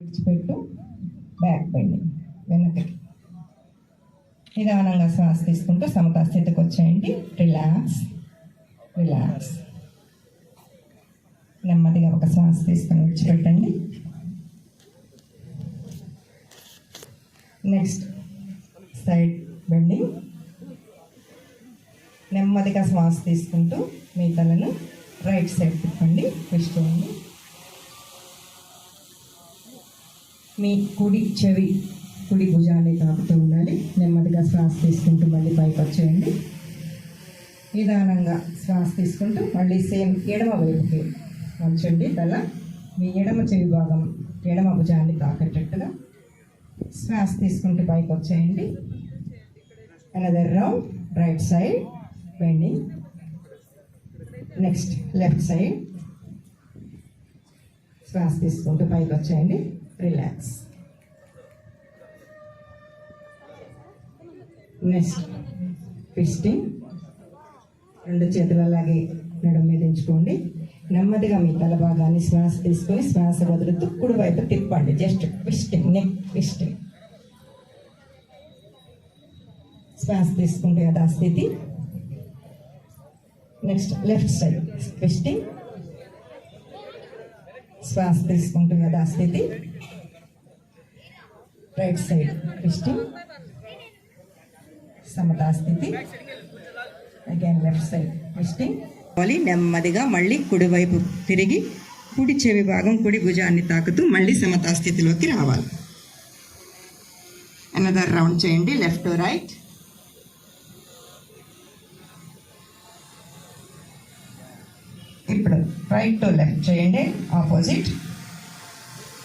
విడిచిపెట్టు. Back bending వెనకకి. నిదానంగా శ్వాస తీసుకుంటూ సమతా స్థితికి వచ్చేయండి. రిలాక్స్ రిలాక్స్ నెమ్మదిగా ఒక శ్వాస తీసుకొని విడిచిపెట్టండి. నెక్స్ట్ సైడ్ బెండింగ్ నెమ్మదిగా శ్వాస తీసుకుంటూ మీ తలను రైట్ సైడ్ తిప్పండి. ట్విస్ట్ మీ కుడి చెవి కుడి భుజాన్ని తాకుతూ ఉండాలి. నెమ్మదిగా శ్వాస తీసుకుంటూ మళ్ళీ పైకి వచ్చేయండి. నిదానంగా శ్వాస తీసుకుంటూ మళ్ళీ సేమ్ ఎడమ వైపుకి వంచండి తల మీ ఎడమ చెవి భాగం ఎడమ భుజాన్ని తాకేటట్టుగా శ్వాస తీసుకుంటూ పైకి వచ్చేయండి. Another round right side bending next left side శ్వాస తీసుకుంటూ పైకి వచ్చేయండి. రిలాక్స్ నెక్స్ట్ ట్విస్టింగ్ రెండు చేతులు అలాగే నడుము మీద ఉంచుకోండి. నెమ్మదిగా మీ తల భాగాన్ని శ్వాస తీసుకొని శ్వాస వదులుతూ కుడి వైపు తిప్పండి. జస్ట్ ట్విస్టింగ్ నెక్ ట్విస్టింగ్ శ్వాస తీసుకుంటే కదా స్థితి నెక్స్ట్ లెఫ్ట్ సైడ్ ట్విస్టింగ్ శ్వాస తీసుకుంటే కదా స్థితి రైట్ సైడ్ ట్విస్టింగ్ సమతా స్థితి అగైన్ లెఫ్ట్ సైడ్ ట్విస్టింగ్ నెమ్మదిగా మళ్ళీ కుడివైపు తిరిగి కుడి చెవి భాగం కుడి భుజాన్ని తాకుతూ మళ్ళీ సమతా స్థితిలోకి రావాలి. అనదర్ రౌండ్ చేయండి. లెఫ్ట్ టు రైట్ ఇప్పుడు రైట్ టు లెఫ్ట్ చేయండి. ఆపోజిట్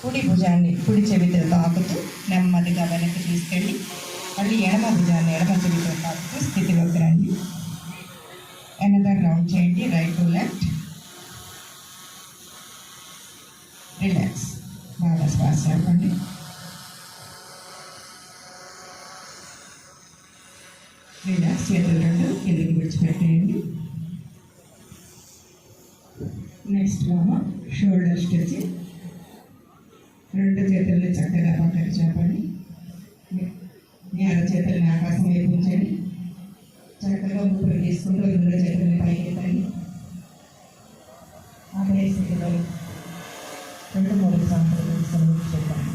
కుడి భుజాన్ని కుడి చెవితో తాకుతూ నెమ్మదిగా వెనక్కి తీసుకెళ్ళి మళ్ళీ ఎడమ భుజాన్ని ఎడమ చెవితో తాకుతూ స్థితిలోకి రండి. ఎనదర్ రౌండ్ చేయండి. రైట్ టు లెఫ్ట్ రిలాక్స్ బాగా శ్వాస చెప్పండి రిలాక్స్ చేతులు రెండు కిందకి విడిచిపెట్టేయండి. నెక్స్ట్ బాగా షోల్డర్ స్ట్రెచింగ్ రెండు చేతుల్ని చక్కగా పక్కన చెప్పండి మీ అర చేతుల్ని ఆకాశం వైపు ఉంచండి. చక్కగా ఊపిరి తీసుకుంటూ రెండు చేతుల్ని పైకెత్తండి అదే స్థితిలో రెండు మూడు సార్లు తీసుకొని చెప్పండి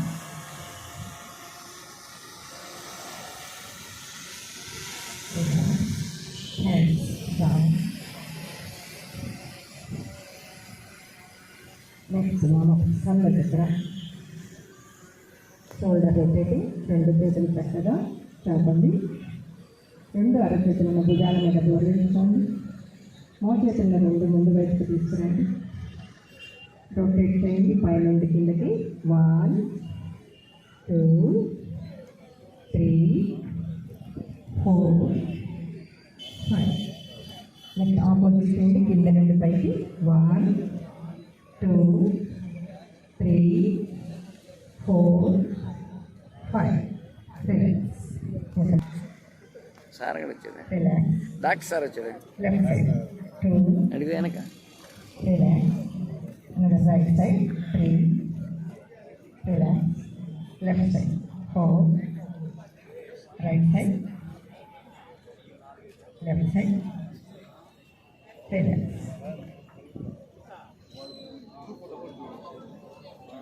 Hands down. నెక్స్ట్ మనం కళ్ళ దగ్గర షోల్డర్ పెట్టేది రెండు చేతులు చక్కగా చాపండి రెండు అరచేతులను భుజాల మీద జోడించుకోండి మో చేతులను రెండు ముందు వైపుకి తీసుకురండి. రొటేట్ చేయండి. పై నుండి కిందకి one two three four five next opposite చేయండి. కింద నుండి పైకి one two three four five relax sir అక్కడ వచ్చారు రిలాక్స్ డాక్టర్ సార్ వచ్చారు లెఫ్ట్ సైడ్ టూ అడిగి వెనక relax another right side.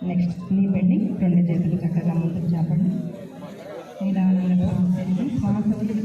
Next నీ పెండి రెండు చేతులు చక్కగా ముందుకు చేపండి. నిదానంగా శ్వాస వదిలి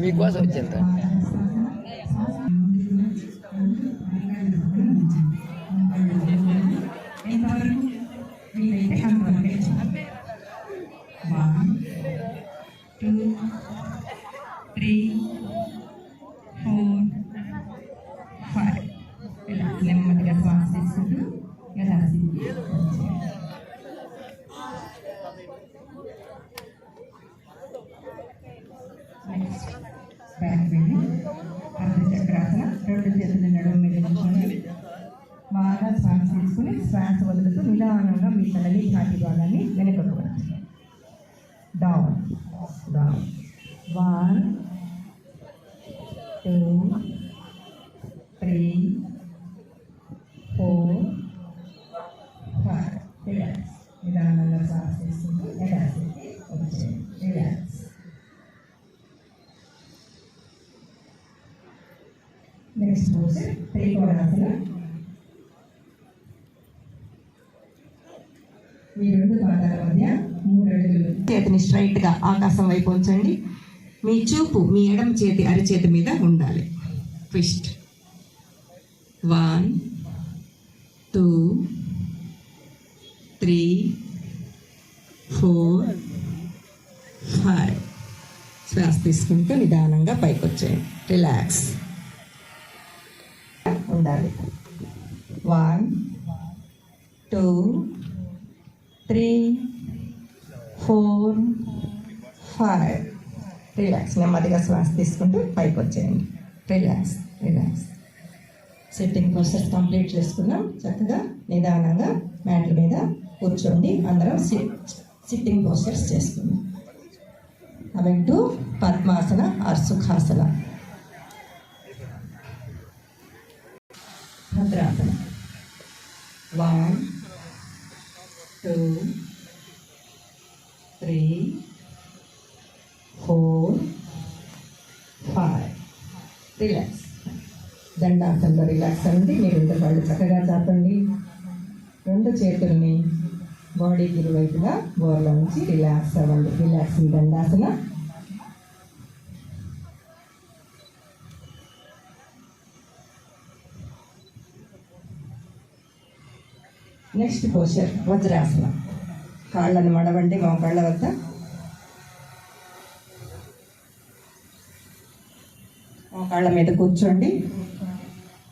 మీకోసం వచ్చింది బ్యాక్ వెళ్ళి అర్ధచక్రాసన రెండు చేతులు నడుము మీద కూర్చొని బాగా శ్వాస తీసుకుని శ్వాస వదులుతూ నిదానంగా మీ తలని ఛాతి భాగాన్ని వెనుకకు down down one two three four five. Relax నిదానంగా శ్వాస తీసుకుంటూ రిలాక్స్ వచ్చేయండి రిలాక్స్ నెక్స్ట్ పోజ్ త్రికోణాసన మీ రెండు పాదాల మధ్య మూడు అడుగులు చేతిని స్ట్రైట్గా ఆకాశం వైపు ఉంచండి. మీ చూపు మీ ఎడమ చేతి అరిచేతి మీద ఉండాలి. Twist. One two three four five. శ్వాస తీసుకుంటూ నిదానంగా పైకి వచ్చేయండి రిలాక్స్. ఉండాలి. One two three four five relax నెమ్మదిగా శ్వాస తీసుకుంటూ పైకి వచ్చేయండి. Relax relax sitting process complete చేసుకున్నాం చక్కగా నిదానంగా మ్యాట్ల మీద కూర్చోండి. అందరం సిట్ సిట్టింగ్ పోస్టర్స్ చేసుకుందాం. Coming to Padmasana or Sukhasana Bhadrasana one two three four five relax దండాసనలో relax అవ్వండి మీరు రెండు కాళ్ళు చక్కగా చాపండి రెండు చేతుల్ని బాడీకి ఇరువైపుగా బోర్లో ఉంచి రిలాక్స్ అవ్వండి relaxing Dandasana next posture Vajrasana. కాళ్ళను మడవండి మోకాళ్ళ వద్ద. మోకాళ్ళ మీద కూర్చోండి.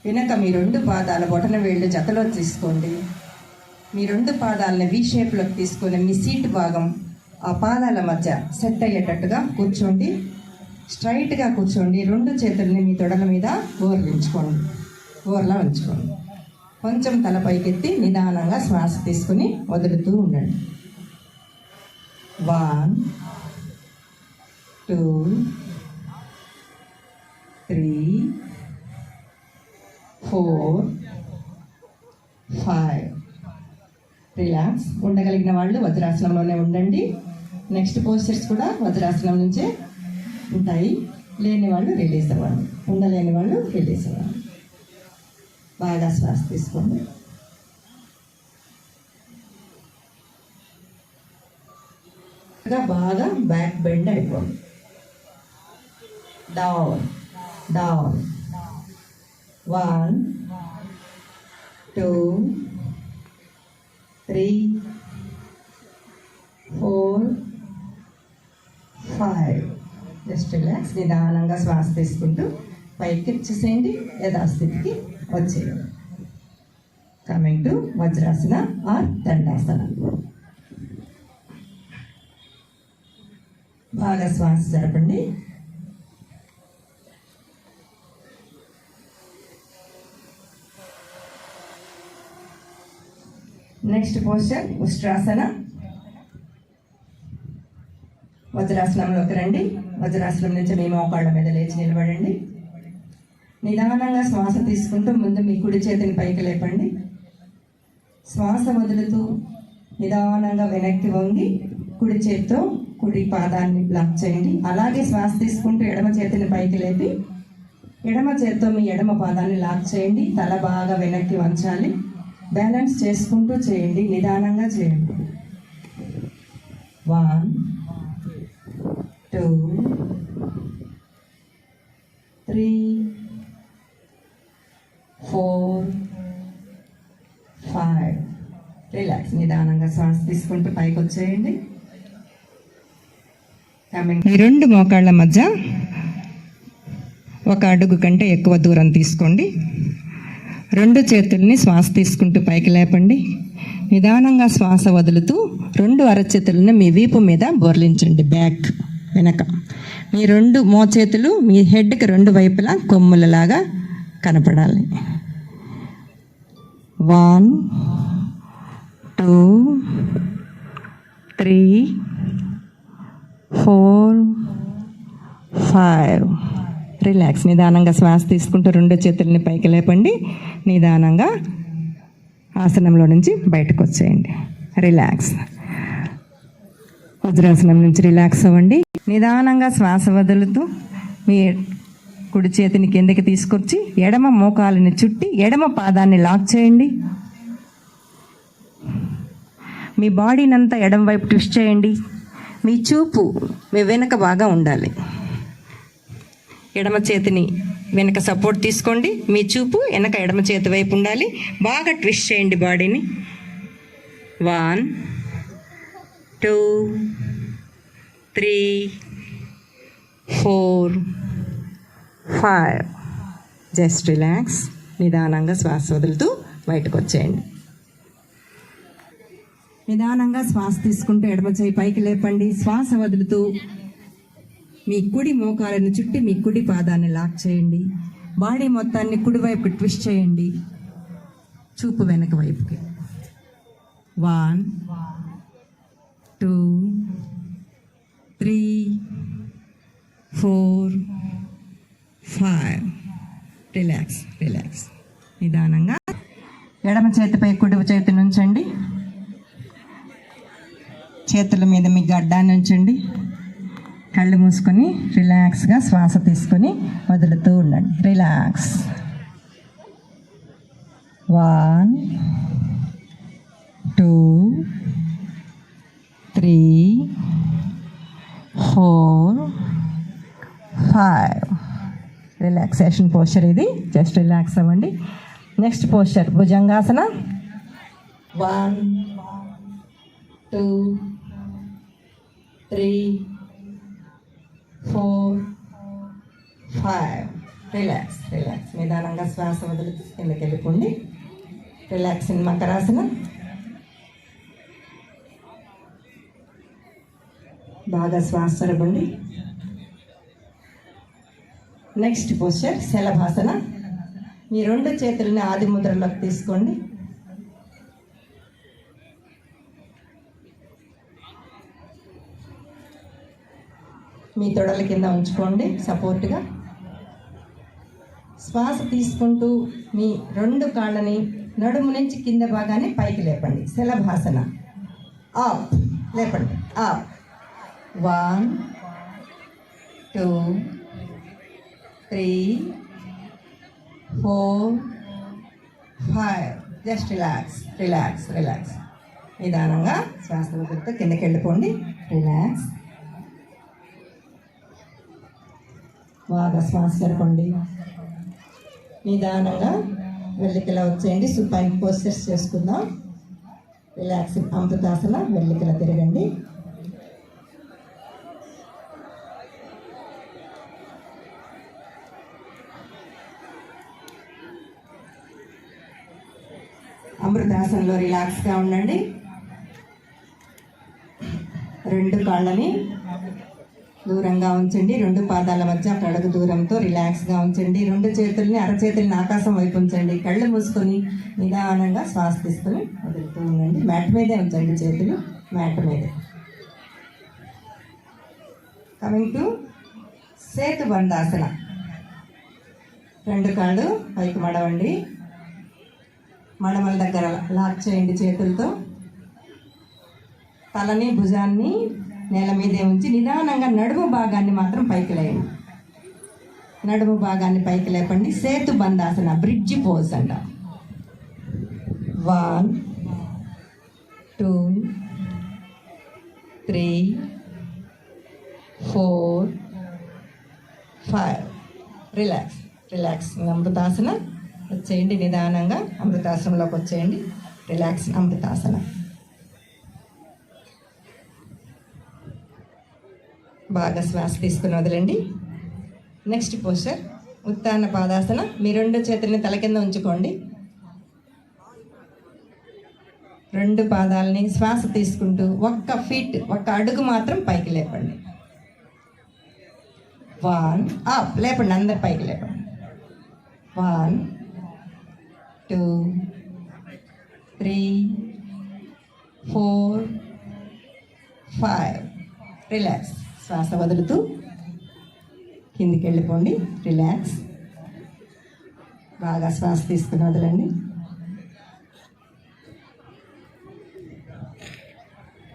వెనక మీ రెండు పాదాల బొటన వేళ్ళు జతలో తీసుకోండి. మీ రెండు పాదాలని వి షేప్లోకి తీసుకొని మీ సీట్ భాగం ఆ పాదాల మధ్య సెట్ అయ్యేటట్టుగా కూర్చోండి. స్ట్రైట్గా కూర్చోండి. రెండు చేతుల్ని మీ తొడల మీద గోర్లించుకోండి గోర్లా ఉంచుకోండి. కొంచెం తల పైకెత్తి నిదానంగా శ్వాస తీసుకుని వదులుతూ ఉండండి. One two three four five relax ఉండగలిగిన వాళ్ళు వజ్రాసనంలోనే ఉండండి. నెక్స్ట్ పోస్టర్స్ కూడా వజ్రాసనం నుంచే ఉంటాయి. లేని వాళ్ళు రిలీజ్ అవ్వండి ఉండలేని వాళ్ళు రిలీజ్ అవ్వండి బాగా శ్వాస తీసుకోండి బాగా బ్యాక్ బెండ్ అయిపోండి. Down down. One two three four five. Just relax నిదానంగా శ్వాస తీసుకుంటూ పైకి ఇచ్చేసేయండి యథాస్థితికి వచ్చేయండి. Coming to Vajrasana or Dandasana. బాగా శ్వాస జరపండి. Next poster ఉష్ట్రాసన. వజ్రాసనంలోకి రండి. వజ్రాసనం నుంచి మీ మోకాళ్ళ మీద లేచి నిలబడండి. నిదానంగా శ్వాస తీసుకుంటూ ముందు మీ కుడి చేతిని పైకి లేపండి. శ్వాస వదులుతూ నిదానంగా వెనక్కి వంగి కుడి చేతితో కుడి పాదాన్ని బ్లాక్ చేయండి. అలాగే శ్వాస తీసుకుంటూ ఎడమ చేతిని పైకి లేపి ఎడమ చేతితో మీ ఎడమ పాదాన్ని లాక్ చేయండి. తల బాగా వెనక్కి వంచాలి. బ్యాలెన్స్ చేసుకుంటూ చేయండి. నిదానంగా చేయండి. One two three four five relax నిదానంగా శ్వాస తీసుకుంటూ పైకి వచ్చేయండి. ఈ రెండు మోకాళ్ళ మధ్య ఒక అడుగు కంటే ఎక్కువ దూరం తీసుకోండి. రెండు చేతుల్ని శ్వాస తీసుకుంటూ పైకి లేపండి. నిదానంగా శ్వాస వదులుతూ రెండు అరచేతులను మీ వీపు మీద బోర్లించండి బ్యాక్ వెనక. మీ రెండు మోచేతులు మీ హెడ్కి రెండు వైపులా కొమ్ములలాగా కనపడాలి. One two three four five. Relax నిదానంగా శ్వాస తీసుకుంటూ రెండు చేతుల్ని పైకి లేపండి. నిదానంగా ఆసనంలో నుంచి బయటకు వచ్చేయండి. రిలాక్స్. వజ్రాసనం నుంచి రిలాక్స్ అవ్వండి. నిదానంగా శ్వాస వదులుతూ మీ కుడి చేతిని కిందకి తీసుకొచ్చి ఎడమ మోకాలని చుట్టి ఎడమ పాదాన్ని లాక్ చేయండి. మీ బాడీని అంతా ఎడమ వైపు ట్విస్ట్ చేయండి. మీ చూపు మీ వెనక బాగా ఉండాలి. ఎడమ చేతిని వెనక సపోర్ట్ తీసుకోండి. మీ చూపు వెనక ఎడమ చేతి వైపు ఉండాలి. బాగా ట్విస్ట్ చేయండి బాడీని. One two three four five just relax నిదానంగా శ్వాస వదులుతూ బయటకు వచ్చేయండి నిదానంగా శ్వాస తీసుకుంటూ ఎడమచేయి పైకి లేపండి. శ్వాస వదులుతూ మీ కుడి మోకాలను చుట్టి మీ కుడి పాదాన్ని లాక్ చేయండి. బాడీ మొత్తాన్ని కుడివైపు ట్విస్ట్ చేయండి. చూపు వెనక వైపుకి. One two three four five relax relax నిదానంగా. ఎడమ చేతిపై కుడి చేతి నుంచండి. చేతుల మీద మీ గడ్డాన్ని ఉంచండి కళ్ళు మూసుకొని రిలాక్స్గా శ్వాస తీసుకొని వదులుతూ ఉండండి. Relax one two three four five relaxation posture ఇది. జస్ట్ రిలాక్స్ అవ్వండి. Next posture Bhujangasana. One two three four five relax relax నిదానంగా శ్వాస వదిలి కిందకి వెళ్ళిపోండి. Relax in Makarasana. బాగా శ్వాస జరగండి నెక్స్ట్ పోస్చర్ శలభాసన మీ రెండు చేతులని ఆది ముద్రలోకి తీసుకోండి. మీ తొడల కింద ఉంచుకోండి సపోర్ట్గా. శ్వాస తీసుకుంటూ మీ రెండు కాళ్ళని నడుము నుంచి కింద భాగాన్ని పైకి లేపండి. శలభాసన ఆప్ లేపండి. Up one two three four five just relax relax relax నిదానంగా శ్వాస వదులుతూ కిందకి వెళ్ళిపోండి. రిలాక్స్ బాగా శ్వాస జరపండి నిదానంగా వెళ్ళికల వచ్చేయండి. సుపాయి పోస్టర్స్ చేసుకుందాం. రిలాక్స్ అమృతాసన వెళ్ళికల తిరగండి. అమృతాసనలో రిలాక్స్గా ఉండండి. రెండు కాళ్ళని దూరంగా ఉంచండి. రెండు పాదాల మధ్య కడుగు దూరంతో రిలాక్స్గా ఉంచండి. రెండు చేతుల్ని అరచేతుల్ని ఆకాశం వైపు ఉంచండి. కళ్ళు మూసుకొని నిదానంగా శ్వాస తీసుకొని వదులుతూ ఉండండి. మ్యాట్ మీదే ఉంచండి చేతులు మ్యాట్ మీదే. Coming to Setu Bandhasana. రెండు కాళ్ళు పైకి మడవండి. మడమల దగ్గర లాక్ చేయండి చేతులతో. తలని భుజాన్ని నేల మీదే ఉంచి నిదానంగా నడుము భాగాన్ని మాత్రం పైకి లేయండి. నడుము భాగాన్ని పైకి లేపండి. సేతు బంధాసన బ్రిడ్జ్ పోజ్ అంట. One two three four five. Relax relax Amritasana. వచ్చేయండి నిదానంగా. అమృతాసనంలోకి వచ్చేయండి. రిలాక్స్ అమృతాసన. బాగా శ్వాస తీసుకుని వదలండి. Next poster ఉత్తాన పాదాసన. మీ రెండు చేతుల్ని తల కింద ఉంచుకోండి. రెండు పాదాలని శ్వాస తీసుకుంటూ ఒక్క ఫీట్ ఒక్క అడుగు మాత్రం పైకి లేపండి. వన్ అప్ లేపండి అందరు పైకి లేపండి. One two three four five. Relax. శ్వాస వదులుతూ కిందికి వెళ్ళిపోండి. రిలాక్స్. బాగా శ్వాస తీసుకుని వదలండి.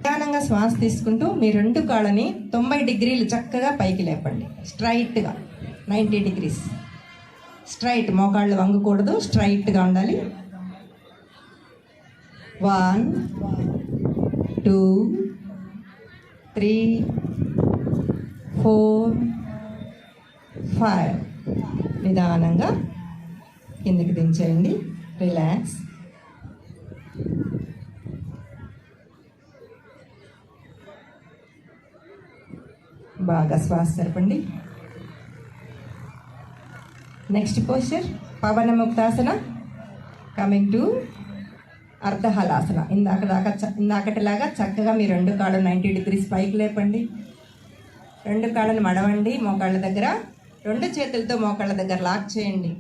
నిదానంగా శ్వాస తీసుకుంటూ మీ రెండు కాళ్ళని తొంభై డిగ్రీలు చక్కగా పైకి లేపండి. స్ట్రైట్గా. Ninety degrees. స్ట్రైట్ మోకాళ్ళు వంగకూడదు స్ట్రైట్గా ఉండాలి. One two three four five. నిదానంగా కిందికి దించేయండి. రిలాక్స్. బాగా శ్వాస జరపండి next posture Pawan ముక్తాసన coming to Ardhahalasana ఇందాక దాకా చ- ఇందాకటిలాగా చక్కగా మీ రెండు కాళ్ళు నైంటీ డిగ్రీస్ పైకి లేపండి. రెండు కాళ్ళను మడవండి. మోకాళ్ళ దగ్గర రెండు చేతులతో మోకాళ్ళ దగ్గర లాక్ చేయండి.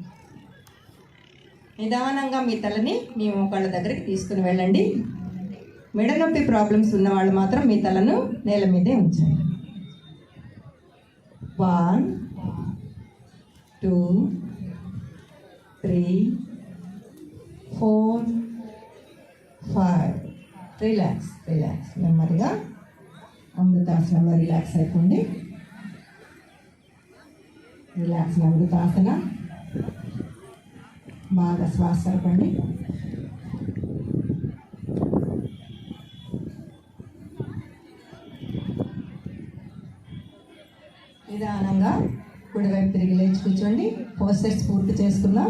నిదానంగా మీ తలని మీ మోకాళ్ళ దగ్గరికి తీసుకుని వెళ్ళండి. మెడ నొప్పి ప్రాబ్లమ్స్ ఉన్న వాళ్ళు మాత్రం మీ తలను నేల మీదే ఉంచండి. One two three four five. Relax relax నెమ్మదిగా అమృతాసనంలో రిలాక్స్ అయిపోండి. రిలాక్స్ అమృతాసన. బాగా శ్వాస జరపండి నిదానంగా కుడివైపు తిరిగి లేచి కూర్చోండి. పోస్టర్స్ పూర్తి చేసుకుందాం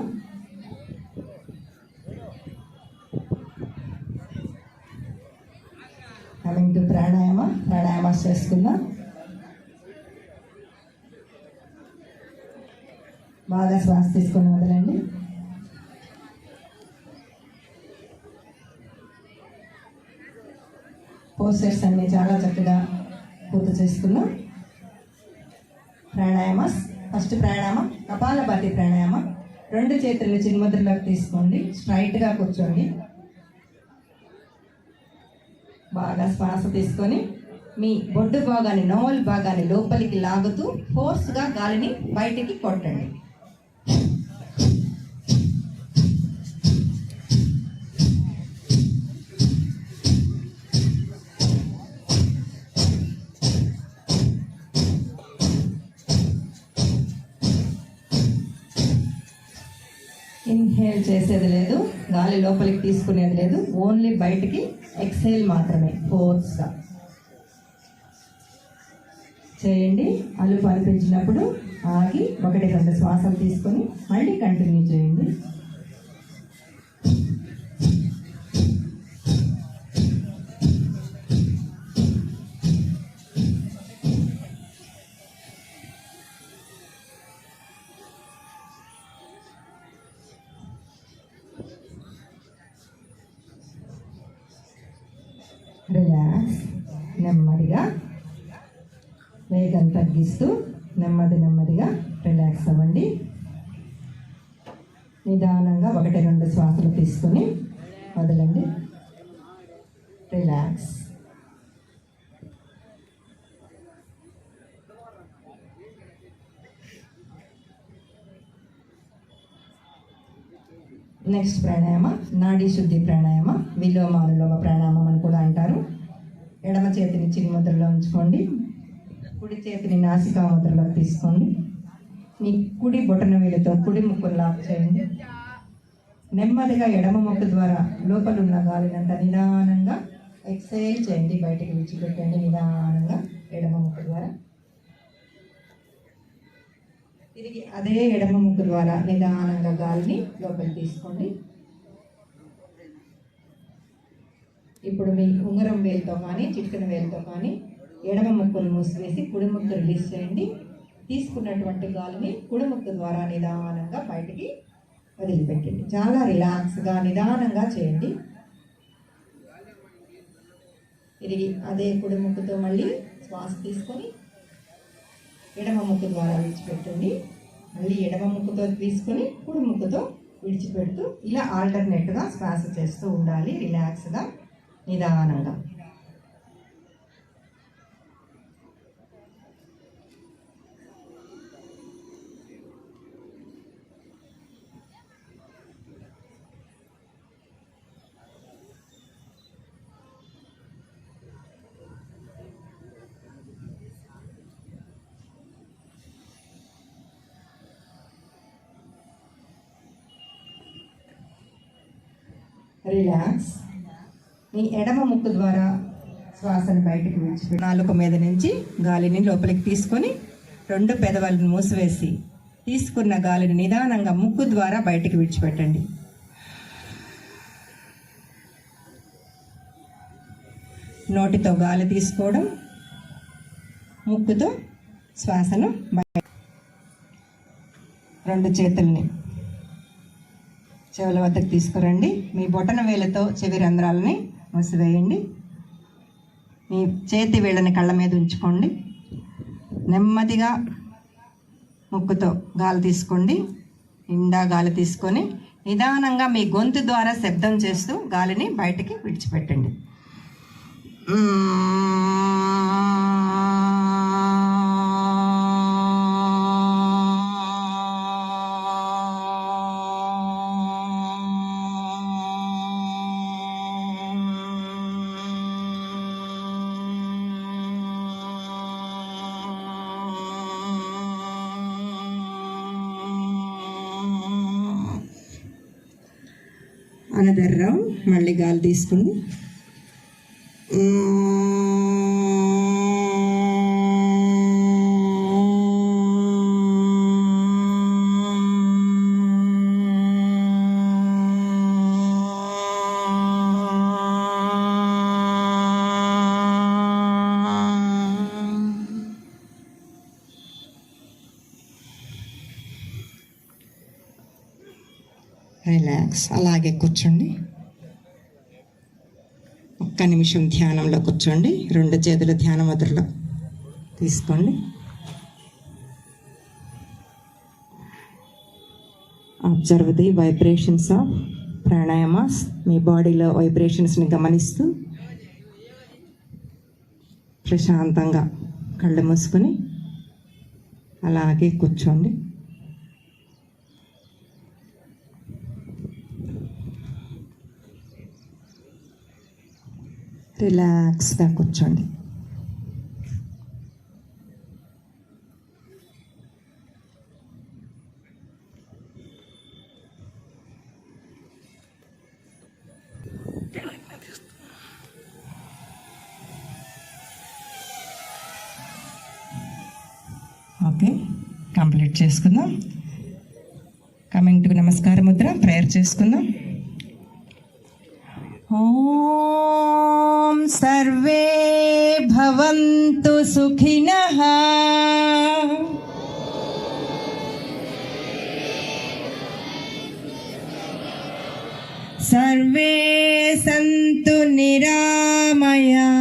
కమింగ్ టు ప్రాణాయామ. ప్రాణాయామ చేసుకుందాం బాగా శ్వాస తీసుకొని వదలండి. పోస్టర్స్ అన్నీ చాలా చక్కగా పూర్తి చేసుకున్నాం ప్రాణాయామస్ ఫస్ట్ ప్రాణాయామం కపాలభాతి ప్రాణాయామం. రెండు చేతులు చిన్ముద్రలోకి తీసుకోండి. స్ట్రైట్గా కూర్చోండి. బాగా శ్వాస తీసుకొని మీ బొడ్డు భాగాన్ని నోవల్ భాగాన్ని లోపలికి లాగుతూ ఫోర్స్గా గాలిని బయటికి కొట్టండి. గాలి లోపలికి తీసుకునేది లేదు. ఓన్లీ బయటికి ఎక్సైల్ మాత్రమే ఫోర్స్గా. చేయండి. అలుపు అనిపించినప్పుడు ఆగి ఒకటి రెండు శ్వాసం తీసుకొని మళ్ళీ కంటిన్యూ చేయండి. వేగం తగ్గిస్తూ నెమ్మది నెమ్మదిగా రిలాక్స్ అవ్వండి. నిదానంగా ఒకటి రెండు శ్వాసలు తీసుకొని వదలండి. రిలాక్స్ నెక్స్ట్ ప్రాణాయామ నాడీ శుద్ధి ప్రాణాయామ విలోమానులోమ ప్రాణాయామం అని కూడా అంటారు. ఎడమ చేతిని చిరుముద్రలో ఉంచుకోండి. కుడి చేతిని నాసికా ముద్రలో తీసుకోండి మీ కుడి బొటన వేలుతో కుడి ముక్కును లాక్ చేయండి. నెమ్మదిగా ఎడమ ముక్కు ద్వారా లోపల ఉన్న గాలినంత నిదానంగా ఎక్సైల్ చేయండి. బయటికి విడిచిపెట్టండి నిదానంగా ఎడమ ముక్కు ద్వారా. తిరిగి అదే ఎడమ ముక్కు ద్వారా నిదానంగా గాలిని లోపలికి తీసుకోండి. ఇప్పుడు మీ ఉంగరం వేలుతో కానీ చిటికన వేలుతో కానీ ఎడమ ముక్కును మూసివేసి కుడి ముక్కు రిలీజ్ చేయండి. తీసుకున్నటువంటి గాలిని కుడి ముక్కు ద్వారా నిదానంగా బయటికి వదిలిపెట్టండి. చాలా రిలాక్స్గా నిదానంగా చేయండి. తిరిగి అదే కుడి ముక్కుతో మళ్ళీ శ్వాస తీసుకొని ఎడమ ముక్కు ద్వారా విడిచిపెట్టండి. మళ్ళీ ఎడమ ముక్కుతో తీసుకొని కుడి ముక్కుతో విడిచిపెడుతూ ఇలా ఆల్టర్నేట్గా శ్వాస చేస్తూ ఉండాలి. రిలాక్స్గా నిదానంగా. రిలాక్స్ మీ ఎడమ ముక్కు ద్వారా శ్వాసను బయటకు విడిచిపెట్టి. నాలుక మీద నుంచి గాలిని లోపలికి తీసుకొని రెండు పెదవులను మూసివేసి తీసుకున్న గాలిని నిదానంగా ముక్కు ద్వారా బయటకు విడిచిపెట్టండి. నోటితో గాలి తీసుకోవడం ముక్కుతో శ్వాసను బయట రెండు చేతుల్ని చెవుల వద్దకు తీసుకురండి. మీ బొటన వేలతో చెవి రంధ్రాలని మూసివేయండి. మీ చేతి వేళ్ళని కళ్ళ మీద ఉంచుకోండి. నెమ్మదిగా ముక్కుతో గాలి తీసుకోండి. నిండా గాలి తీసుకొని నిదానంగా మీ గొంతు ద్వారా శబ్దం చేస్తూ గాలిని బయటికి విడిచిపెట్టండి. అనదర్రావు మళ్ళీ గాలి తీసుకుంది. రిలాక్స్ అలాగే కూర్చోండి. ఒక్క నిమిషం ధ్యానంలో కూర్చోండి. రెండు చేతులు ధ్యాన ముద్రలో తీసుకోండి. Observe the vibrations of pranayamas మీ బాడీలో వైబ్రేషన్స్ని గమనిస్తూ ప్రశాంతంగా కళ్ళు మూసుకొని అలాగే కూర్చోండి. రిలాక్స్గా కూర్చోండి ఓకే కంప్లీట్ చేసుకుందాం. Coming to namaskara mudra prayer చేసుకుందాం. ఓ सर्वे भवन्तु सुखिनः। सर्वे सन्तु निरामया।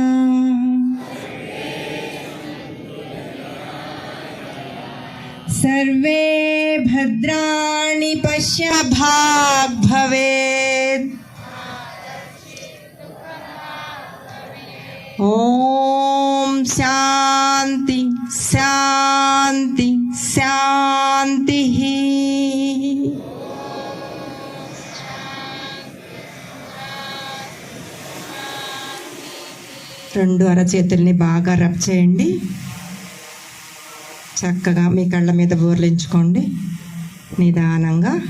सर्वे भद्राणि पश्य भाग् శాంతి శాంతి శాంతి. రెండు అరచేతుల్ని బాగా రబ్ చేయండి. చక్కగా మీ కళ్ళ మీద బోర్లించుకోండి. నిదానంగా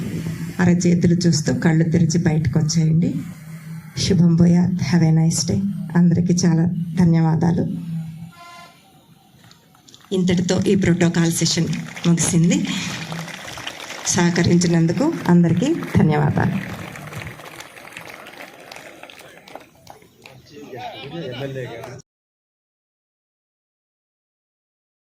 అరచేతులు చూస్తూ కళ్ళు తెరిచి బయటకు వచ్చేయండి. శుభం పోయా హ్యావ్ ఏ నైస్ డే అందరికీ చాలా ధన్యవాదాలు. ఇంతటితో ఈ ప్రోటోకాల్ సెషన్ ముగిసింది. సహకరించినందుకు అందరికీ ధన్యవాదాలు.